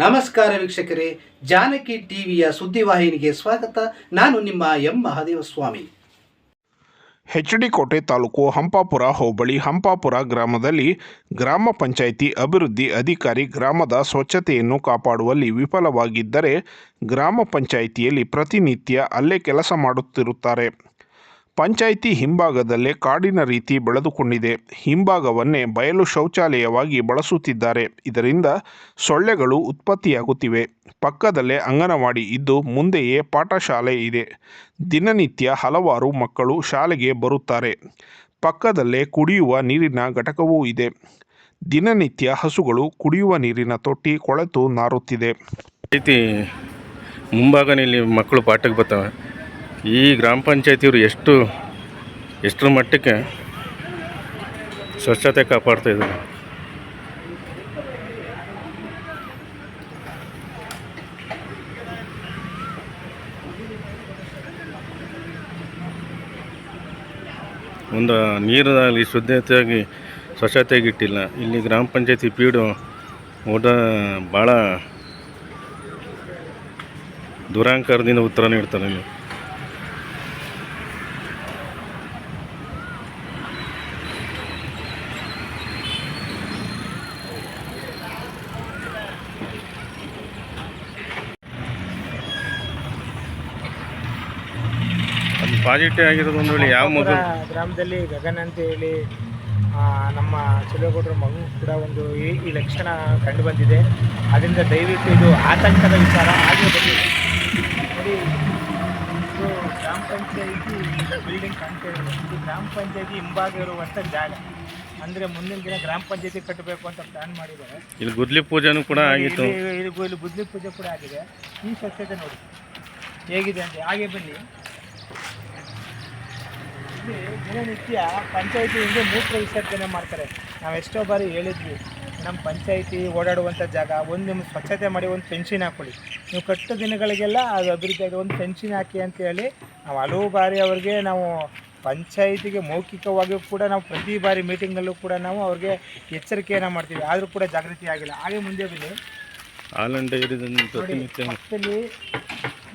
ನಮಸ್ಕಾರ ವೀಕ್ಷಕರೇ, ಜಾನಕಿ ಟಿವಿಯ ಸುದ್ದಿವಾಹಿನಿಗೆ ಸ್ವಾಗತ. ನಾನು ನಿಮ್ಮ ಎಂ. ಮಹಾದೇವ ಸ್ವಾಮಿ ಹೆಚ್ಡಿ ಕೋಟೆ ತಾಲೂಕು ಹಂಪಾಪುರ ಹೋಬಳಿ ಹಂಪಾಪುರ ಗ್ರಾಮದಲ್ಲಿ ಗ್ರಾಮ ಪಂಚಾಯಿತಿ ಅಭಿವೃದ್ಧಿ ಅಧಿಕಾರಿ ಗ್ರಾಮದ ಸ್ವಚ್ಛತೆಯನ್ನು ಕಾಪಾಡುವಲ್ಲಿ ವಿಫಲವಾಗಿದ್ದರೆ ಗ್ರಾಮ ಪಂಚಾಯಿತಿಯಲ್ಲಿ ಪ್ರತಿನಿತ್ಯ ಅಲ್ಲೇ ಕೆಲಸ ಮಾಡುತ್ತಿರುತ್ತಾರೆ. ಪಂಚಾಯಿತಿ ಹಿಂಭಾಗದಲ್ಲೇ ಕಾಡಿನ ರೀತಿ ಬೆಳೆದುಕೊಂಡಿದೆ. ಹಿಂಭಾಗವನ್ನೇ ಬಯಲು ಶೌಚಾಲಯವಾಗಿ ಬಳಸುತ್ತಿದ್ದಾರೆ. ಇದರಿಂದ ಸೊಳ್ಳೆಗಳು ಉತ್ಪತ್ತಿಯಾಗುತ್ತಿವೆ. ಪಕ್ಕದಲ್ಲೇ ಅಂಗನವಾಡಿ ಇದ್ದು ಮುಂದೆಯೇ ಪಾಠಶಾಲೆ ಇದೆ. ದಿನನಿತ್ಯ ಹಲವಾರು ಮಕ್ಕಳು ಶಾಲೆಗೆ ಬರುತ್ತಾರೆ. ಪಕ್ಕದಲ್ಲೇ ಕುಡಿಯುವ ನೀರಿನ ಘಟಕವೂ ಇದೆ. ದಿನನಿತ್ಯ ಹಸುಗಳು ಕುಡಿಯುವ ನೀರಿನ ತೊಟ್ಟಿ ಕೊಳೆತು ನಾರುತ್ತಿದೆ. ರೀತಿ ಮುಂಭಾಗನಲ್ಲಿ ಮಕ್ಕಳು ಪಾಠಕ್ಕೆ ಬರ್ತಾವೆ. ಈ ಗ್ರಾಮ ಪಂಚಾಯತಿಯವರು ಎಷ್ಟು, ಎಷ್ಟರ ಮಟ್ಟಕ್ಕೆ ಸ್ವಚ್ಛತೆ ಕಾಪಾಡ್ತಾ ಇದ್ದಾರೆ? ಒಂದು ನೀರಲ್ಲಿ ಶುದ್ಧತೆಯಾಗಿ ಸ್ವಚ್ಛತೆಗಿಟ್ಟಿಲ್ಲ ಇಲ್ಲಿ ಗ್ರಾಮ ಪಂಚಾಯತಿ ಪೀಡು ಓಟ ಭಾಳ ದುರಾಂಕಾರದಿಂದ ಉತ್ತರ ನೀಡ್ತಾರೆ ಇಲ್ಲಿ. ಪಾಸಿಟಿವ್ ಆಗಿರೋದು ಒಂದು ವೇಳೆ ಯಾವ ಮಗು ಗ್ರಾಮದಲ್ಲಿ ಗಗನ್ ಅಂತ ಹೇಳಿ ನಮ್ಮ ಚಿಲಗೌಡರ ಮಗು ಕೂಡ ಒಂದು ಈ ಈ ಲಕ್ಷಣ ಕಂಡು ಬಂದಿದೆ. ಅದರಿಂದ ದಯವಿಟ್ಟು ಇದು ಆತಂಕದ ವಿಚಾರ ಬನ್ನಿ ನೋಡಿ ಇದು ಗ್ರಾಮ ಪಂಚಾಯಿತಿ ಬಿಲ್ಡಿಂಗ್ ಕಾಣ್ತಾ ಇದೆ ಇದು ಗ್ರಾಮ ಪಂಚಾಯಿತಿ ಹಿಂಭಾಗ ಇರುವಂಥ ಜಾಗ. ಅಂದರೆ ಮುಂದಿನ ದಿನ ಗ್ರಾಮ ಪಂಚಾಯಿತಿ ಕಟ್ಟಬೇಕು ಅಂತ ಪ್ಲಾನ್ ಮಾಡಿದ್ದಾರೆ. ಇಲ್ಲಿ ಗುದ್ಲಿ ಪೂಜೆನೂ ಕೂಡ ಆಗಿತ್ತು. ಇಲ್ಲಿ ಇಲ್ಲಿ ಬುದ್ಧಿ ಪೂಜೆ ಕೂಡ ಆಗಿದೆ. ಈ ಸಸ್ಯತೆ ನೋಡಿ. ಹೇಗಿದೆ ಅಂತ ಹಾಗೆ ಬನ್ನಿ. ಇಲ್ಲಿ ದಿನನಿತ್ಯ ಪಂಚಾಯಿತಿಯಿಂದ ಮೂತ್ರ ವಿಸರ್ಜನೆ ಮಾಡ್ತಾರೆ. ನಾವು ಎಷ್ಟೋ ಬಾರಿ ಹೇಳಿದ್ವಿ ನಮ್ಮ ಪಂಚಾಯಿತಿ ಓಡಾಡುವಂಥ ಜಾಗ ಒಂದು ನಿಮ್ಮ ಸ್ವಚ್ಛತೆ ಮಾಡಿ ಒಂದು ಪೆನ್ಷನ್ ಹಾಕೊಳ್ಳಿ. ನೀವು ಕಟ್ಟು ದಿನಗಳಿಗೆಲ್ಲ ಅದು ಅಭಿವೃದ್ಧಿ ಆಗಿದೆ ಒಂದು ಪೆನ್ಷನ್ ಹಾಕಿ ಅಂತೇಳಿ ನಾವು ಹಲವು ಬಾರಿ ಅವ್ರಿಗೆ ನಾವು ಪಂಚಾಯಿತಿಗೆ ಮೌಖಿಕವಾಗಿಯೂ ಕೂಡ ನಾವು ಪ್ರತಿ ಬಾರಿ ಮೀಟಿಂಗ್ನಲ್ಲೂ ಕೂಡ ನಾವು ಅವ್ರಿಗೆ ಎಚ್ಚರಿಕೆಯನ್ನು ಮಾಡ್ತೀವಿ. ಆದರೂ ಕೂಡ ಜಾಗೃತಿ ಆಗಿಲ್ಲ. ಹಾಗೆ ಮುಂದೆ ಬನ್ನಿ. ಹಾಲಂಡ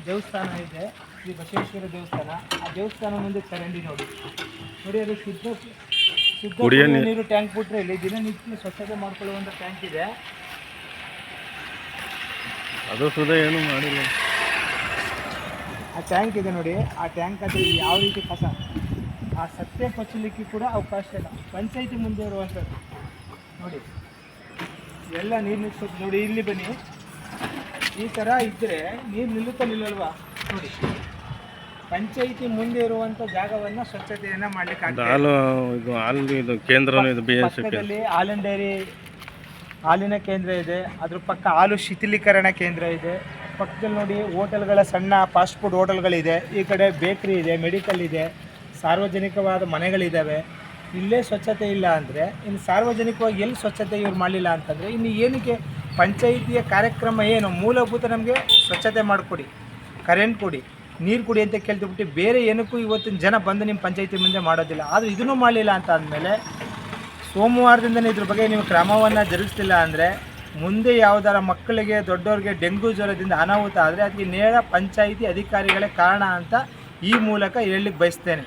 ದೇವಸ್ಥಾನ ಇದೆ. ಶ್ರೀ ಬಸವೇಶ್ವರ ದೇವಸ್ಥಾನ. ಆ ದೇವಸ್ಥಾನ ಮುಂದೆ ಚರಂಡಿ ನೋಡಿ. ನೋಡಿ ಅದು ಶುದ್ಧ ಶುದ್ಧ ಕುಡಿಯೋ ನೀರು- ನೀರು ಟ್ಯಾಂಕ್ ಬಿಟ್ಟರೆ ಇಲ್ಲಿ ದಿನನಿತ್ಯ ಸ್ವಚ್ಛತೆ ಮಾಡ್ಕೊಳ್ಳುವಂಥ ಟ್ಯಾಂಕ್ ಇದೆ. ಅದು ಸುಧಾ ಏನು ಮಾಡಿಲ್ಲ. ಆ ಟ್ಯಾಂಕ್ ಇದೆ ನೋಡಿ. ಆ ಟ್ಯಾಂಕ್ ಅದು ಯಾವ ರೀತಿ ಕಸ? ಆ ಸತ್ಯ ಕೊಚ್ಚಲಿಕ್ಕೆ ಕೂಡ ಅವಕಾಶ ಇಲ್ಲ. ಪಂಚಾಯಿತಿ ಮುಂದೆ ಇರುವಂಥದ್ದು. ನೋಡಿ. ಎಲ್ಲ ನೀರು ನಿಲ್ಸೋದು ನೋಡಿ ಇಲ್ಲಿ ಬನ್ನಿ. ಈ ಥರ ಇದ್ದರೆ ನೀರು ನಿಲ್ಲುತ್ತಾ ನಿಲ್ಲಲ್ವಾ? ನೋಡಿ. ಪಂಚಾಯಿತಿ ಮುಂದೆ ಇರುವಂತ ಜಾಗವನ್ನು ಸ್ವಚ್ಛತೆಯನ್ನು ಮಾಡ್ಲಿಕ್ಕೆ ಹಾಲು ಇದು ಹಾಲು ಇದು ಕೇಂದ್ರನೂ ಇದು ಬಿ ಎಸ್ ಪಕ್ಕದಲ್ಲಿ ಹಾಲಿನ ಡೈರಿ ಹಾಲಿನ ಕೇಂದ್ರ ಇದೆ. ಅದ್ರ ಪಕ್ಕ ಹಾಲು ಶಿಥಿಲೀಕರಣ ಕೇಂದ್ರ ಇದೆ. ಪಕ್ಕದಲ್ಲಿ ನೋಡಿ ಹೋಟೆಲ್ಗಳ ಸಣ್ಣ ಫಾಸ್ಟ್ ಫುಡ್ ಹೋಟೆಲ್ಗಳಿದೆ. ಈ ಕಡೆ ಬೇಕ್ರಿ ಇದೆ ಮೆಡಿಕಲ್ ಇದೆ ಸಾರ್ವಜನಿಕವಾದ ಮನೆಗಳಿದ್ದಾವೆ ಇಲ್ಲೇ ಸ್ವಚ್ಛತೆ ಇಲ್ಲ ಅಂದರೆ ಇನ್ನು ಸಾರ್ವಜನಿಕವಾಗಿ ಎಲ್ಲಿ ಸ್ವಚ್ಛತೆ ಇವ್ರು ಮಾಡಲಿಲ್ಲ ಅಂತಂದರೆ ಇನ್ನು ಏನಕ್ಕೆ ಪಂಚಾಯಿತಿಯ ಕಾರ್ಯಕ್ರಮ ಏನು? ಮೂಲಭೂತ ನಮಗೆ ಸ್ವಚ್ಛತೆ ಮಾಡಿಕೊಡಿ ಕರೆಂಟ್ ಕೊಡಿ. ನೀರು ಕುಡಿ ಅಂತ ಕೇಳ್ತಿಬಿಟ್ಟು ಬೇರೆ ಏನಕ್ಕೂ ಇವತ್ತಿನ ಜನ ಬಂದು ನಿಮ್ಮ ಪಂಚಾಯಿತಿ ಮುಂದೆ ಮಾಡೋದಿಲ್ಲ. ಆದರೂ ಇದನ್ನು ಮಾಡಲಿಲ್ಲ ಅಂತ ಅಂದಮೇಲೆ ಸೋಮವಾರದಿಂದನೇ ಇದ್ರ ಬಗ್ಗೆ ನೀವು ಕ್ರಮವನ್ನು ಜರುಗಿಸ್ತಿಲ್ಲ ಅಂದರೆ ಮುಂದೆ ಯಾವುದಾರ ಮಕ್ಕಳಿಗೆ ದೊಡ್ಡವ್ರಿಗೆ ಡೆಂಗ್ಯೂ ಜ್ವರದಿಂದ ಅನಾಹುತ ಆದರೆ ಅದಕ್ಕೆ ನೇರ ಪಂಚಾಯಿತಿ ಅಧಿಕಾರಿಗಳೇ ಕಾರಣ ಅಂತ ಈ ಮೂಲಕ ಹೇಳಲಿಕ್ಕೆ ಬಯಸ್ತೇನೆ.